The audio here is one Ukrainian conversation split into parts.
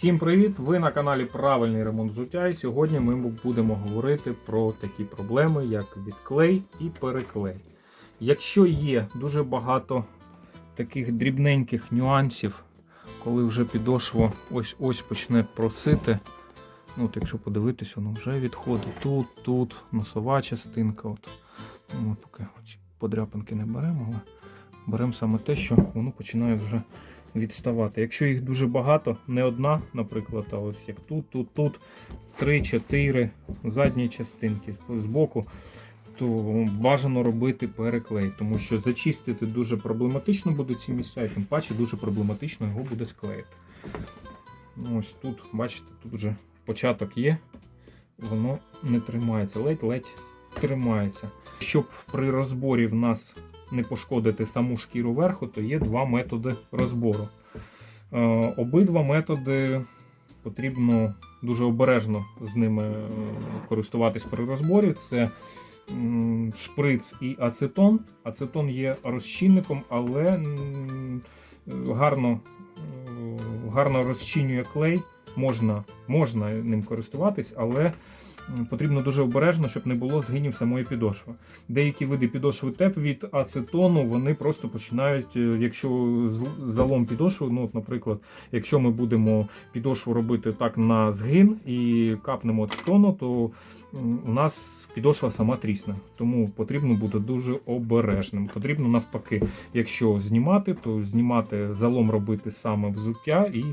Всім привіт! Ви на каналі Правильний ремонт взуття. І сьогодні ми будемо говорити про такі проблеми, як відклей і переклей. Якщо є дуже багато таких дрібненьких нюансів, коли вже підошва ось ось почне просити. Ну, от якщо подивитись, воно вже відходить тут, тут, носова частинка. От. Ну, ми поки подряпинки не беремо, але беремо саме те, що воно починає вже відставати. Якщо їх дуже багато, не одна, наприклад, а ось як тут, тут, тут, 3-4 задні частинки з боку, то бажано робити переклей, тому що зачистити дуже проблематично буде ці місця, і тим паче дуже проблематично його буде склеїти. Ну, Ось тут, бачите, тут вже початок є, воно не тримається, ледь-ледь тримається. Щоб при розборі в нас не пошкодити саму шкіру верху, то є два методи розбору. Е, Обидва методи потрібно дуже обережно з ними е, користуватись при розборі. Це шприц і ацетон. Ацетон є розчинником, але гарно, е, гарно розчинює клей. Можна, можна ним користуватись, але потрібно дуже обережно, щоб не було згинів самої підошви. Деякі види підошви ТЕП від ацетону вони просто починають, е, якщо залом підошви, ну, от, наприклад, якщо ми будемо підошву робити так на згин і капнемо ацетону, то у нас підошва сама трісне. Тому потрібно бути дуже обережним. Потрібно навпаки, якщо знімати, то знімати залом робити саме взуття і,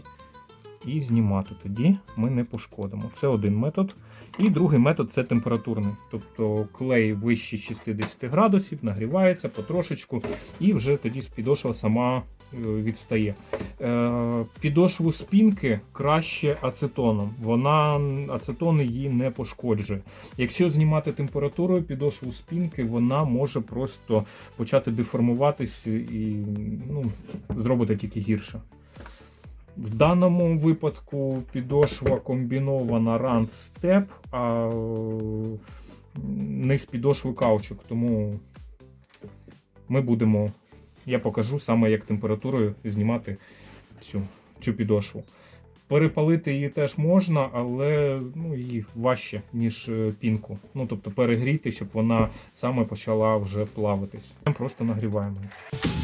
і знімати. Тоді ми не пошкодимо. Це один метод. І другий метод це температурний. Тобто клей вище 60 градусів, нагрівається потрошечку, і вже тоді підошва сама е, відстає. Е, Підошву спінки краще ацетоном. Вона ацетон її не пошкоджує. Якщо знімати температурою підошву спінки, вона може просто почати деформуватись і ну, зробити тільки гірше. В даному випадку підошва комбінована Rand Step, а е, низ підошви каучук. Тому ми будемо, я покажу саме як температурою знімати цю, цю підошву. Перепалити її теж можна, але ну, її важче, ніж е, пінку. Ну, тобто перегріти, щоб вона саме почала вже плавитись. Просто нагріваємо. її.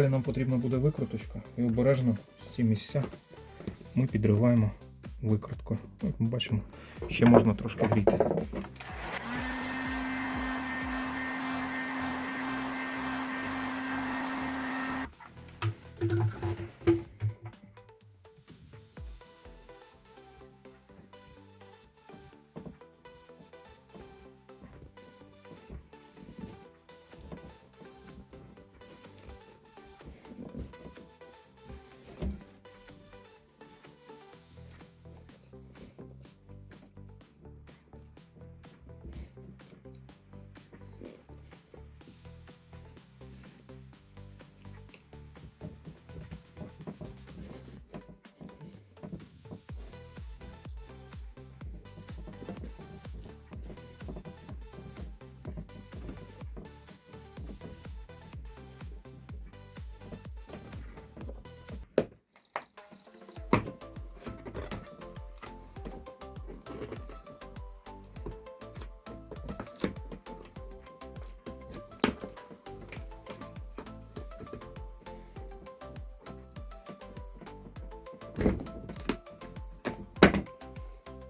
Далі нам потрібна буде викруточка і обережно з ці місця ми підриваємо викруткою. Ну, Як ми бачимо, ще можна трошки гріти.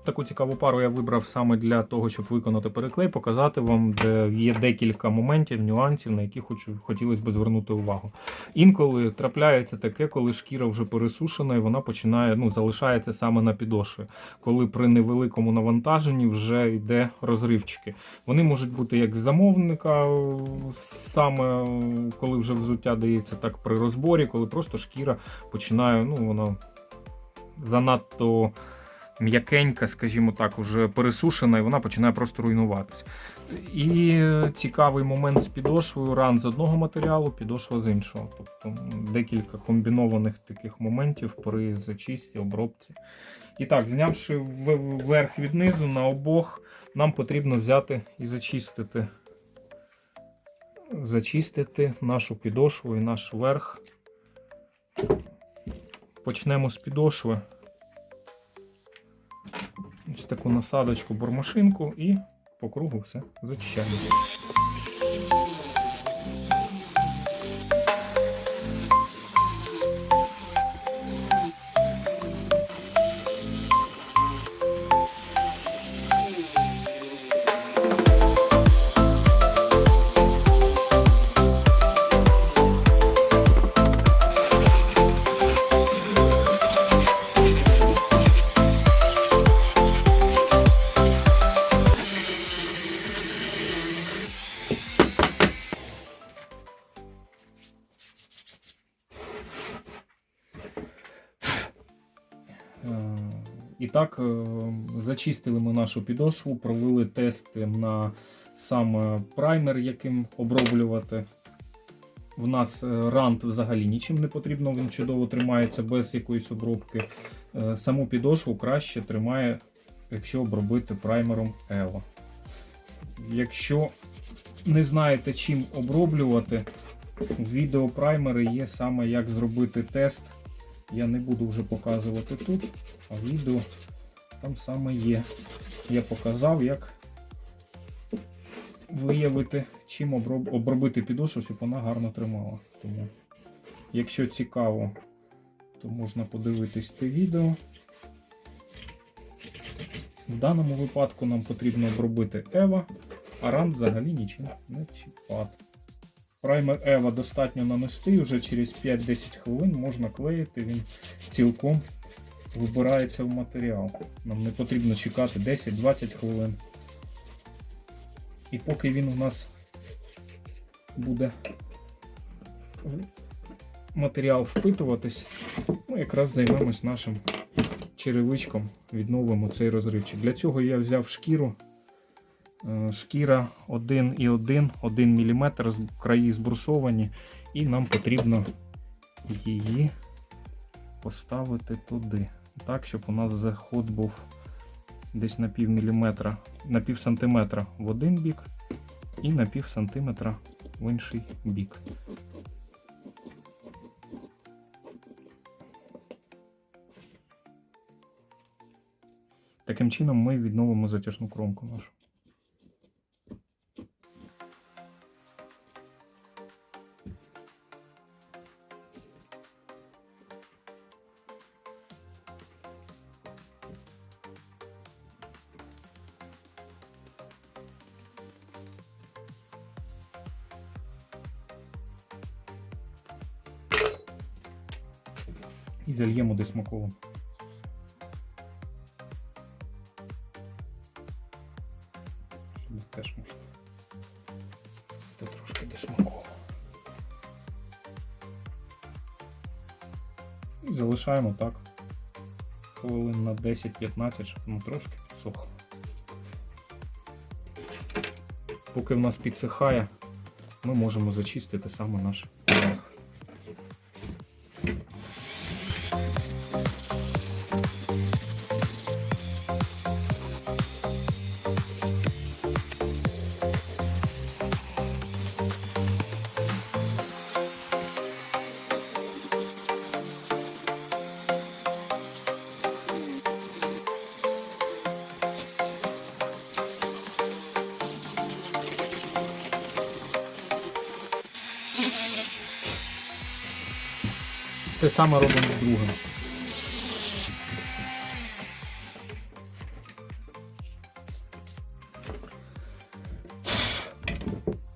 Таку цікаву пару я вибрав саме для того, щоб виконати переклей, показати вам, де є декілька моментів, нюансів, на які хочу, хотілося б звернути увагу. Інколи трапляється таке, коли шкіра вже пересушена і вона починає ну, залишається саме на підошві. Коли при невеликому навантаженні вже йде розривчики. Вони можуть бути як з замовника, саме коли вже взуття дається, так при розборі, коли просто шкіра починає, ну, вона занадто м'якенька, скажімо так, уже пересушена, і вона починає просто руйнуватися. І цікавий момент з підошвою ран з одного матеріалу, підошва з іншого. Тобто декілька комбінованих таких моментів при зачисті, обробці. І так, знявши верх від низу на обох, нам потрібно взяти і зачистити. Зачистити нашу підошву і наш верх. Почнемо з підошви. Ось таку насадочку, бормашинку і по кругу все зачищаємо. Так, е, зачистили ми нашу підошву, провели тести на саме праймер, яким оброблювати. В нас е, рант взагалі нічим не потрібно, він чудово тримається без якоїсь обробки. Е, Саму підошву краще тримає, якщо обробити праймером EVO. Якщо не знаєте, чим оброблювати, в відео праймери є саме як зробити тест. Я не буду вже показувати тут, а відео там саме є. Я показав, як виявити, чим оброб- обробити підошву, щоб вона гарно тримала. Тому, якщо цікаво, то можна подивитись те відео. В даному випадку нам потрібно обробити Ева, а ран взагалі нічим не чіпати. Праймер Ева достатньо нанести, вже через 5-10 хвилин можна клеїти, він цілком вибирається в матеріал. Нам не потрібно чекати 10-20 хвилин. І поки він у нас буде в матеріал впитуватись, ми якраз займемось нашим черевичком, відновимо цей розривчик. Для цього я взяв шкіру. Е, Шкіра 1,1, 1 мм, краї збрусовані, і нам потрібно її поставити туди. Так, щоб у нас заход був десь на пів міліметра, на пів сантиметра в один бік і на пів сантиметра в інший бік. Таким чином ми відновимо затяжну кромку нашу. Десь смаковим. Сюди теж можна. Трошки десмаково. І залишаємо так. Хвилин на 10-15, щоб воно трошки підсохло. Поки в нас підсихає, ми можемо зачистити саме наш Те саме робимо з другим.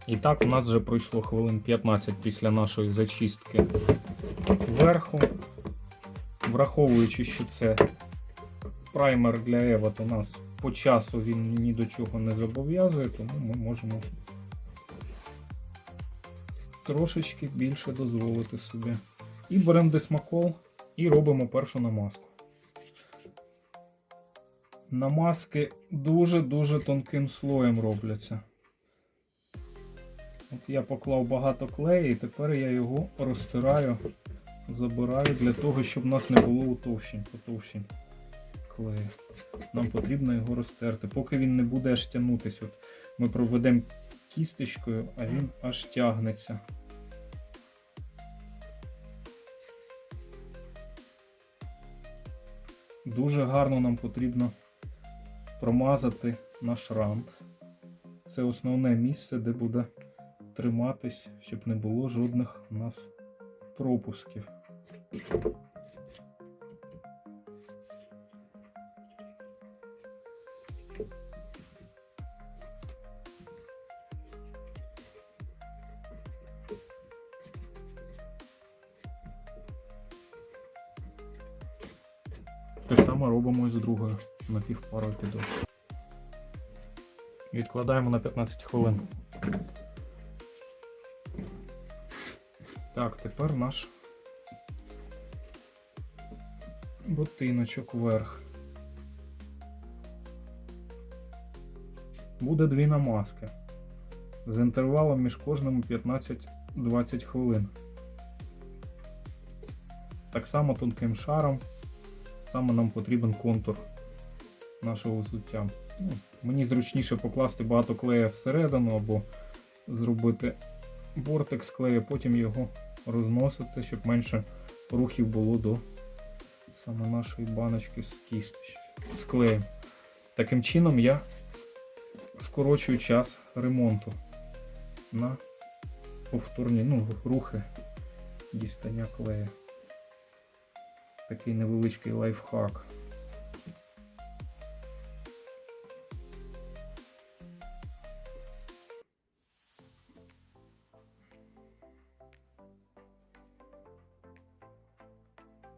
І так, у нас вже пройшло хвилин 15 після нашої зачистки верху. Враховуючи, що це праймер для Ева, то нас по часу він ні до чого не зобов'язує, тому ми можемо трошечки більше дозволити собі. І беремо десмакол і робимо першу намазку. намазки дуже-дуже тонким слоєм робляться. От я поклав багато клею і тепер я його розтираю, забираю для того, щоб у нас не було утовщень, потовщень клею. Нам потрібно його розтерти. Поки він не буде аж тягнутись. От ми проведемо кісточкою, а він аж тягнеться. Дуже гарно нам потрібно промазати наш рамп. Це основне місце, де буде триматись, щоб не було жодних у нас пропусків. Саме робимо і з другою напівпарою підошви. Відкладаємо на 15 хвилин. Так, тепер наш ботиночок вверх. Буде дві намазки з інтервалом між кожними 15-20 хвилин. Так само тонким шаром. Саме нам потрібен контур нашого взуття. Ну, мені зручніше покласти багато клея всередину або зробити бортик клею, потім його розносити, щоб менше рухів було до саме нашої баночки з кісточки з клеєм. Таким чином я скорочую час ремонту на повторні ну, рухи дістання клею. Такий невеличкий лайфхак.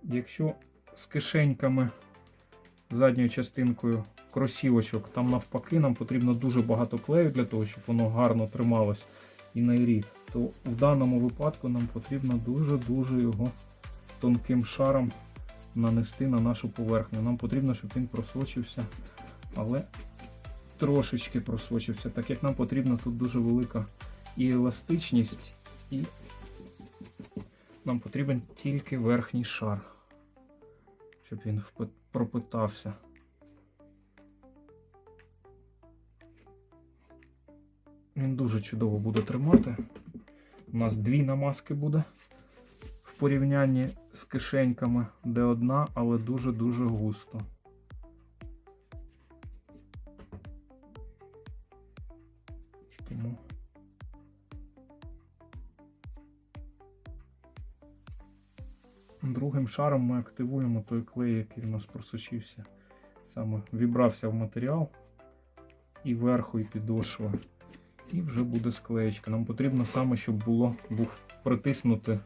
Якщо з кишеньками задньою частинкою кросівочок, там навпаки нам потрібно дуже багато клею для того, щоб воно гарно трималось і на то в даному випадку нам потрібно дуже-дуже його тонким шаром нанести на нашу поверхню. Нам потрібно, щоб він просочився, але трошечки просочився, так як нам потрібна тут дуже велика і еластичність, і нам потрібен тільки верхній шар, щоб він пропитався. Він дуже чудово буде тримати. У нас дві намазки буде порівнянні з кишеньками, де одна, але дуже-дуже густо. Тому другим шаром ми активуємо той клей, який в нас просочився. Саме вібрався в матеріал і верху, і підошва. І вже буде склеєчка. Нам потрібно саме, щоб було був притиснути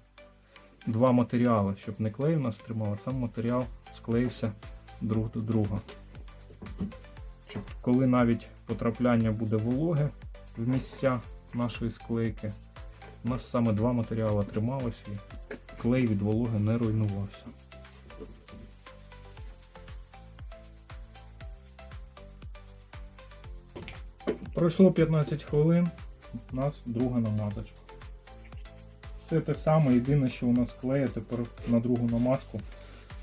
два матеріали, щоб не клей у нас тримав, а сам матеріал склеївся друг до друга. Щоб коли навіть потрапляння буде вологе в місця нашої склейки, у нас саме два матеріали трималися і клей від вологи не руйнувався. Пройшло 15 хвилин, у нас друга намазочка. Все те саме, єдине, що у нас клеє тепер на другу намазку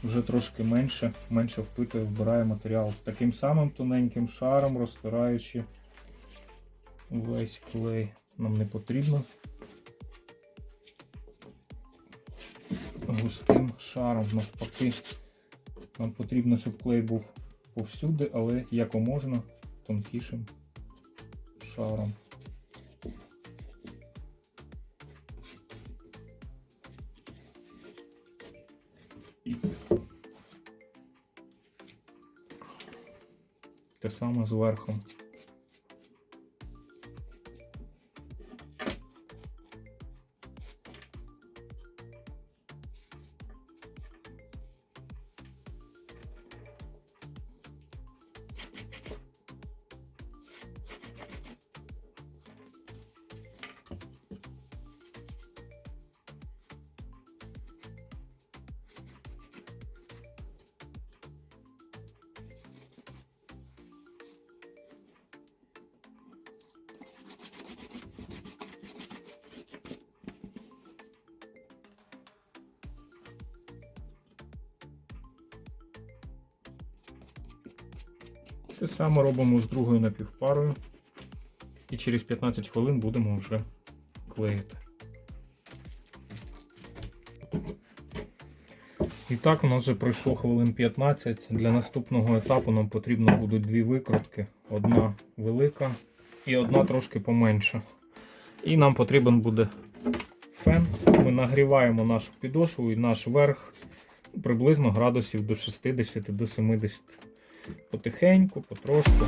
вже трошки менше, менше впитує, вбирає матеріал. Таким самим тоненьким шаром, розтираючи весь клей. Нам не потрібно густим шаром, навпаки. Нам потрібно, щоб клей був повсюди, але якоможна тонкішим шаром. Саме з Те саме робимо з другою напівпарою. І через 15 хвилин будемо вже клеїти. І так, у нас вже пройшло хвилин 15. Для наступного етапу нам потрібно будуть дві викрутки. Одна велика і одна трошки поменша. І нам потрібен буде фен. Ми нагріваємо нашу підошву і наш верх приблизно градусів до 60 до 70. Потихеньку, потрошку.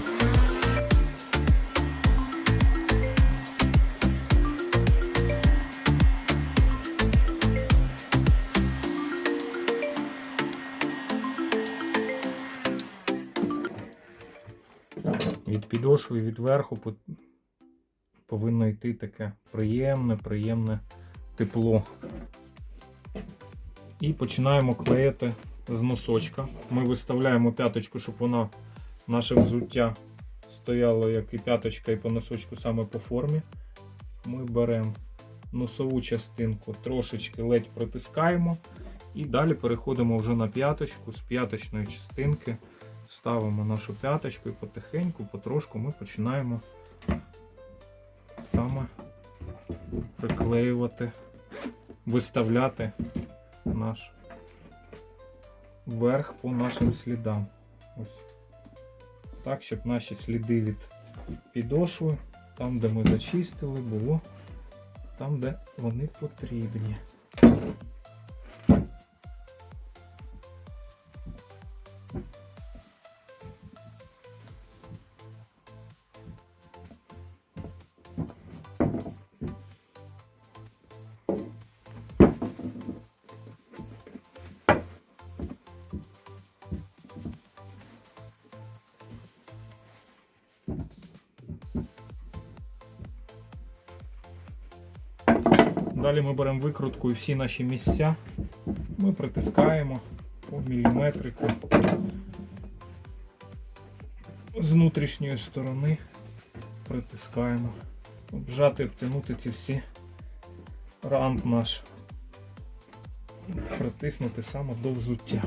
Від підошви, від верху повинно йти таке приємне, приємне тепло. І починаємо клеїти з носочка. Ми виставляємо п'яточку, щоб вона, наше взуття стояло як і п'яточка, і по носочку саме по формі. Ми беремо носову частинку, трошечки ледь протискаємо. І далі переходимо вже на п'яточку. З п'яточної частинки ставимо нашу п'яточку і потихеньку, потрошку ми починаємо саме приклеювати, виставляти наш верх по нашим слідам. Ось. Так, щоб наші сліди від підошви, там, де ми зачистили, було там, де вони потрібні. Далі ми беремо викрутку і всі наші місця ми притискаємо по міліметрику з внутрішньої сторони притискаємо. Обжати, обтягнути ці всі рант наш. Притиснути саме до взуття.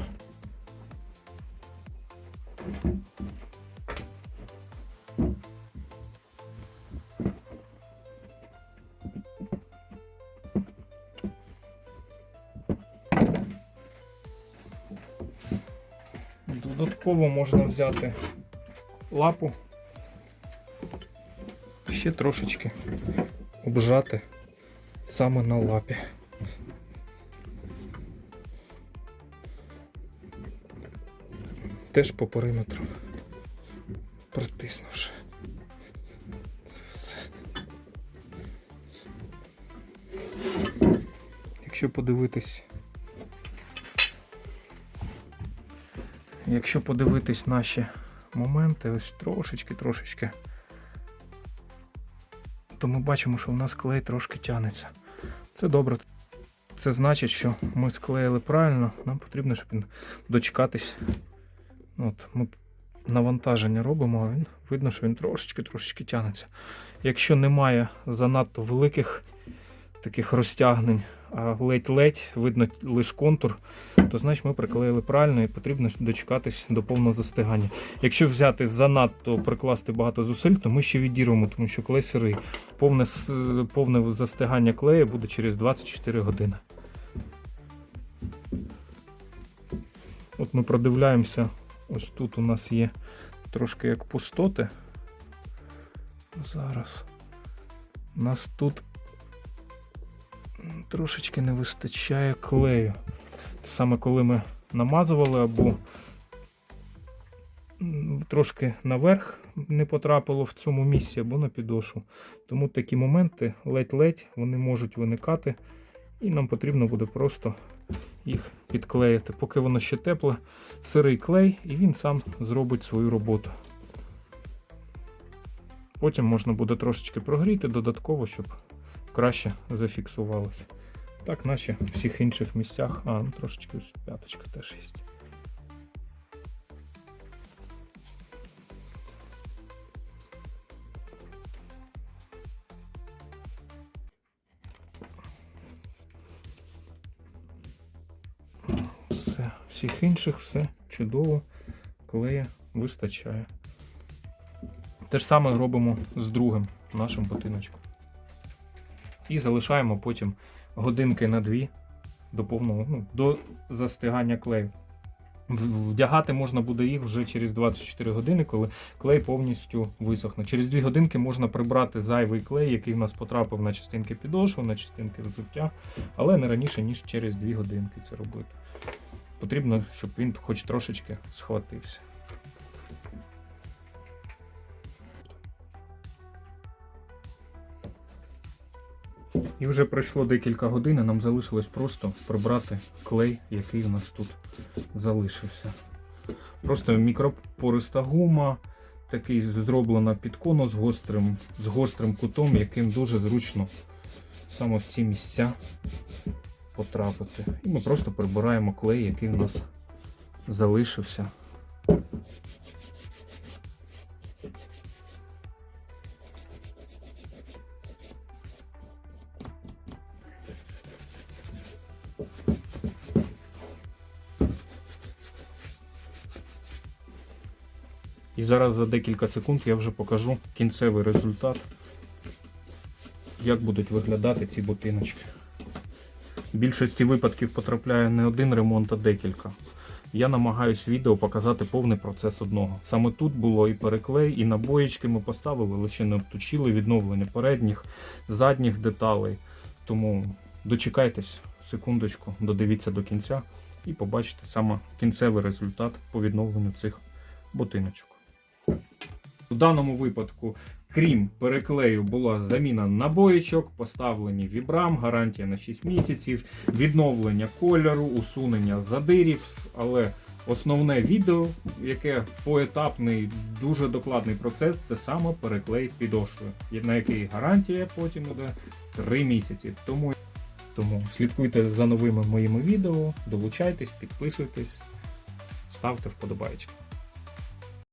Додатково можна взяти лапу, ще трошечки обжати саме на лапі. Теж по периметру притиснувши. Це все. Якщо подивитись Якщо подивитись наші моменти, ось трошечки-трошечки, то ми бачимо, що в нас клей трошки тянеться. Це добре. Це значить, що ми склеїли правильно, нам потрібно, щоб він дочекатись. От, Ми навантаження робимо, а він видно, що він трошечки-трошечки тянеться. Якщо немає занадто великих таких розтягнень, ледь-ледь видно лише контур, то значить ми приклеїли правильно і потрібно дочекатись до повного застигання. Якщо взяти занадто прикласти багато зусиль, то ми ще відірвемо, тому що клей сирий. Повне, повне застигання клею буде через 24 години. От ми продивляємося, ось тут у нас є трошки як пустоти. Зараз. У нас тут трошечки не вистачає клею. Те саме, коли ми намазували або трошки наверх не потрапило в цьому місці або на підошву. Тому такі моменти ледь-ледь вони можуть виникати, і нам потрібно буде просто їх підклеїти. Поки воно ще тепле, сирий клей, і він сам зробить свою роботу. Потім можна буде трошечки прогріти додатково, щоб краще зафіксувалося. Так, наче в всіх інших місцях. А, ну трошечки ось п'яточка теж є. Все, всіх інших все чудово, клея вистачає. Те ж саме робимо з другим нашим ботиночком. І залишаємо потім годинки на дві до повного, ну, до застигання клею. Вдягати можна буде їх вже через 24 години, коли клей повністю висохне. Через 2 годинки можна прибрати зайвий клей, який в нас потрапив на частинки підошви, на частинки взуття, але не раніше, ніж через 2 годинки це робити. Потрібно, щоб він хоч трошечки схватився. І вже пройшло декілька годин, і нам залишилось просто прибрати клей, який у нас тут залишився. Просто мікропориста гума, такий зроблена під коно з гострим, з гострим кутом, яким дуже зручно саме в ці місця потрапити. І ми просто прибираємо клей, який у нас залишився. І зараз за декілька секунд я вже покажу кінцевий результат, як будуть виглядати ці ботиночки. В більшості випадків потрапляє не один ремонт, а декілька. Я намагаюсь відео показати повний процес одного. Саме тут було і переклей, і набоєчки ми поставили, лише не обточили відновлення передніх, задніх деталей. Тому дочекайтесь секундочку, додивіться до кінця і побачите саме кінцевий результат по відновленню цих ботиночок. В даному випадку, крім переклею, була заміна набоєчок, поставлені вібрам, гарантія на 6 місяців, відновлення кольору, усунення задирів. Але основне відео, яке поетапний, дуже докладний процес, це саме переклей підошви, на який гарантія потім буде 3 місяці. Тому, тому слідкуйте за новими моїми відео, долучайтесь, підписуйтесь, ставте вподобайки.